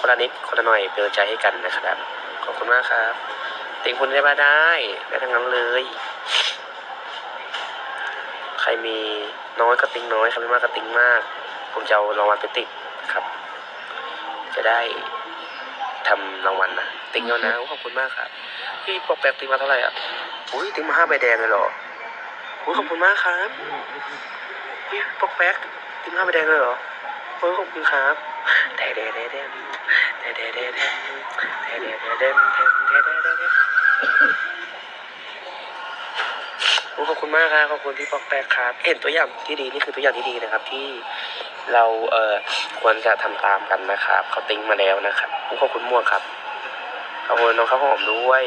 คนละนิดคนละหน่อยเป็นกำลังใจให้กันนะครับ ขอบคุณมากครับติงคุณได้มาได้ได้ทั้งนั้นเลย ใครมีน้อยก็ติงน้อยใครไม่มากก็ติงมาก ผมจะเอารางวัลไปติดครับ จะได้ทำรางวัลนะติงเอานะขอบคุณมากครับพี่ปอกแปกติงมาเท่าไหร่อะอุ้ยติงมาห้าใบแดงเลยเหรออุ้ยขอบคุณมากครับพี่ปอกแป๊กติงมาห้าใบแดงเลยเหรอโอ้ยขอบคุณครับแดดแดดแดด ขอบคุณมากครับขอบคุณพี่ปอกแป๊กครับ เห็นตัวอย่างที่ดีนี่คือตัวอย่างที่ดีนะครับ ที่เราเอ่อควรจะทำตามกันนะครับเขาติ้งมาแล้วนะครับขอบคุณม่วงครับขอบคุณน้องข้าวหอมด้วย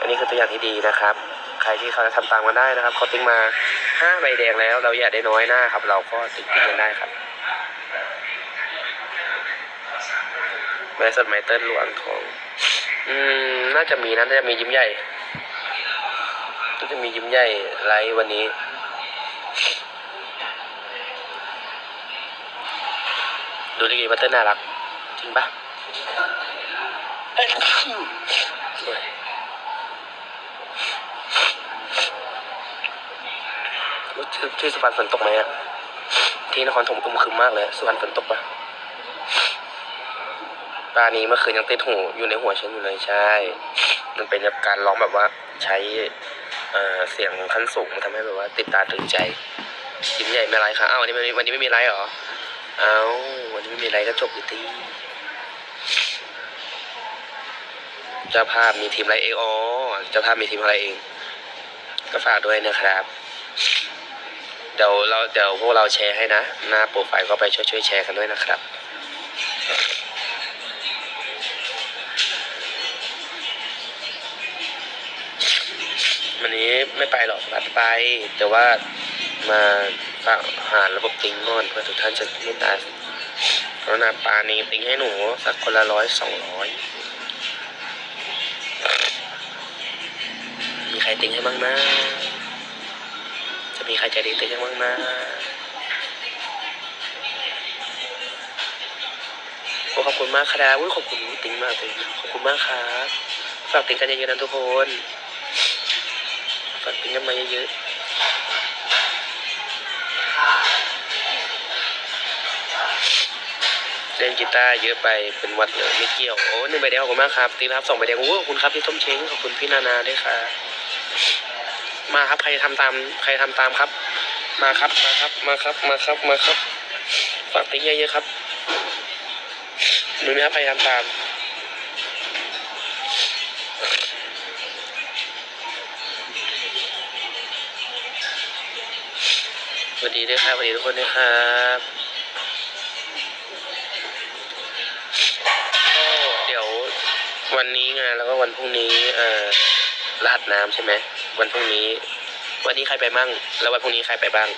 อันนี้คือตัวอย่างที่ดีนะครับ ใครที่เขาจะทำตามกันได้นะครับเขาติ้งมาห้าใบแดงแล้ว เราอยากได้น้อยหน้าครับ เราก็ติ้งติ้งกันได้ครับ แม่สดไมเติ้ลหลวงทอง อืม น่าจะมีนะน่าจะมียิ้มใหญ่น่าจะมียิ้มใหญ่ไลฟ์วันนี้ดูลิเกพัตเตอร์น่ารัก จริงปะเอ้ยสวยรู้ชื่อชื่อสุพรรณฝนตกไหมอะที่นครถมอึมครึมมากเลย สุพรรณฝนตกปะ ปลานี้เมื่อคืนยังติดหูอยู่ในหัวฉันอยู่เลยใช่ มันเป็นแบบการร้องแบบว่าใช้เออเสียงขั้นสูงมันทำให้แบบว่า ติดตาตึงใจยิ้มใหญ่ไม่ไรค่ะอ้าววันนี้วันนี้ไม่มีไรหรอเอาววันนี้ไม่มีไรก็จบอยู่ทีเจ้าภาพมีทีมอะไรเองอ๋อเจ้าภาพมีทีมอะไรเอง ก็ฝากด้วยนะครับ เดี๋ยวเราเดี๋ยวพวกเราแชร์ให้นะ หน้าโปรไฟล์ก็ไปช่วยช่วยแชร์กันด้วยนะครับ นี้ไม่ไปหรอกบัดไป แต่ว่ามาฝากหาระบบติงก่อนเพื่อทุกท่านจะไม่ตายกรุณาปานี้ติงให้หนูสักคนละร้อยสองร้อยมีใครติงให้บ้างนะ จะมีใครใจดีติงให้บ้างนะโอ้ขอบคุณมากครับอุ้ยขอบคุณติงมากเลยขอบคุณมากครับฝากติงกันเยอะๆนะทุกคน ฝากติงกันมาเยอะๆเล่นกีตาร์เยอะไปเป็นวัดเลยไม่เกี่ยว โอ้หนึ่งใบแดงขอบคุณมากครับ ตีรับสองใบแดงโอ้ขอบคุณครับพี่ส้มเช้งขอบคุณพี่นานาด้วยครับมาครับใครทำตามใครทำตามครับ มาครับมาครับมาครับมาครับมาครับฝากติ้งเยอะๆครับมีไหมครับใครทำตาม วัสดีด้วยครับสวัสดีทุกคนด้วยครับก็เดี๋ยววันนี้งานแล้วก็วันพรุ่งนี้เอ่อรหัสน้ำใช่ไหมวันพรุ่งนี้ วันนี้ใครไปบ้าง แล้ววันพรุ่งนี้ใครไปบ้าง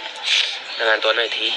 งานตัวหน่อยที